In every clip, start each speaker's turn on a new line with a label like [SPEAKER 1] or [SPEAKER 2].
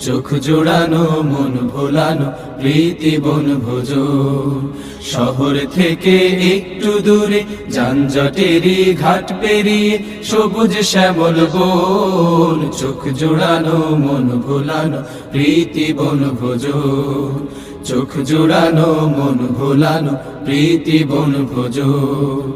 [SPEAKER 1] চোখ জোড়ানো, মন ভোলানো, প্রীতি বন ভোজন শহর থেকে একটু দূরে যানজটেরই ঘাট পেরিয়ে সবুজ শ্যামল বন। চোখ জোড়ানো, মন ভোলানো, প্রীতি বন ভোজন চোখ জোড়ানো, মন ভোলানো, প্রীতি বন ভোজন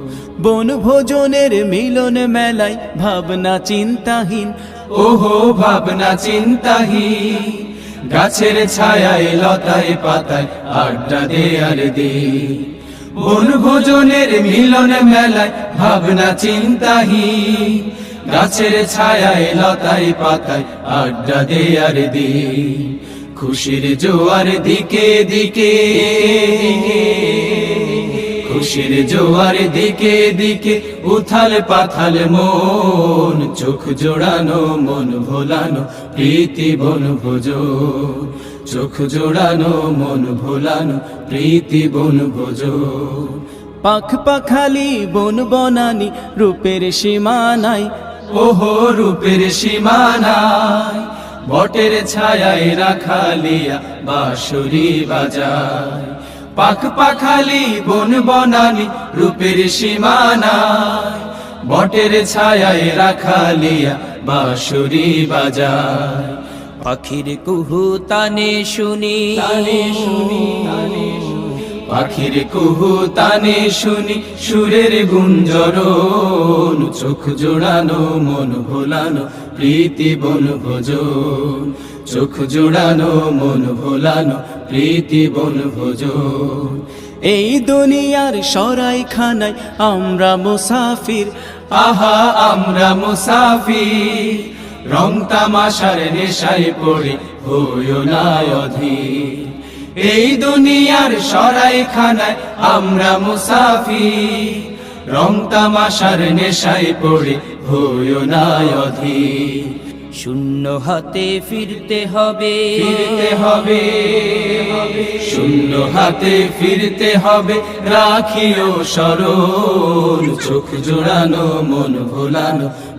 [SPEAKER 1] বন ভোজনের মিলন মেলায় ভাবনা চিন্তাহীন ওহো, ভাবনা চিন্তাহীন গাছের ছায়ায় লতায় পাতায় আড্ডা দে আর দে বন ভোজনের মিলন মেলায় ভাবনা চিন্তাহীন গাছের ছায়ায় লতায় পাতায় আড্ডা দে আর দে খুশির জোয়ার দিকে দিকে, খুশির জোয়ার দিকে দিকে উথাল পাথাল মন। চোখ জোড়ানো, মন ভোলানো, প্রীতি বন ভোজ চোখ জোড়ানো, মন ভোলানো, প্রীতি বন ভোজ পাখ পাখালি, বন বনানি, রূপের সীমানাই ওহো, রূপের সীমানাই বটের ছায়ায় রাখালিয়া, বাঁশুরি বাজায়। পাখ পাখালি, বন বনানি, রূপের সীমানায়। বটের ছায়ায় রাখালিয়া বাঁশুরি বাজায়।
[SPEAKER 2] পাখির কুহু তানে শুনি।
[SPEAKER 1] তানে শুনি পাখির কুহু তানে শুনি সুরের গুঞ্জরণ। চোখ জোড়ানো মন ভোলানো প্রীতি বন ভোজন। চোখ জোড়ানো মন ভোলানো প্রীতি বন ভোজন। এই দুনিয়ার সরাই খানায় আমরা মুসাফির আহা, আমরা মুসাফি রং তামাশার নেশায় পড়ে হইও না অধীর। এই দুনিয়ার সরাই খানায় আমরা মুসাফি রং তামাশার নেশায় পড়ে হইও না অধীর।
[SPEAKER 2] শূন্য হাতে ফিরতে হবে।
[SPEAKER 1] ফিরতে হবে। শূন্য হাতে ফিরতে হবে। রাখিও সরল, চোখ জোড়ানো, মন ভোলানো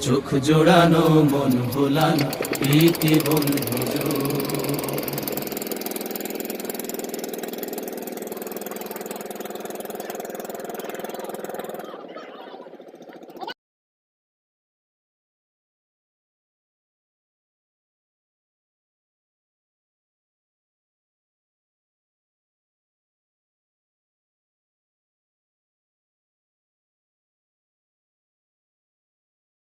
[SPEAKER 1] চোখ জোড়ানো মন ভোলানো প্রীতি বন্ধু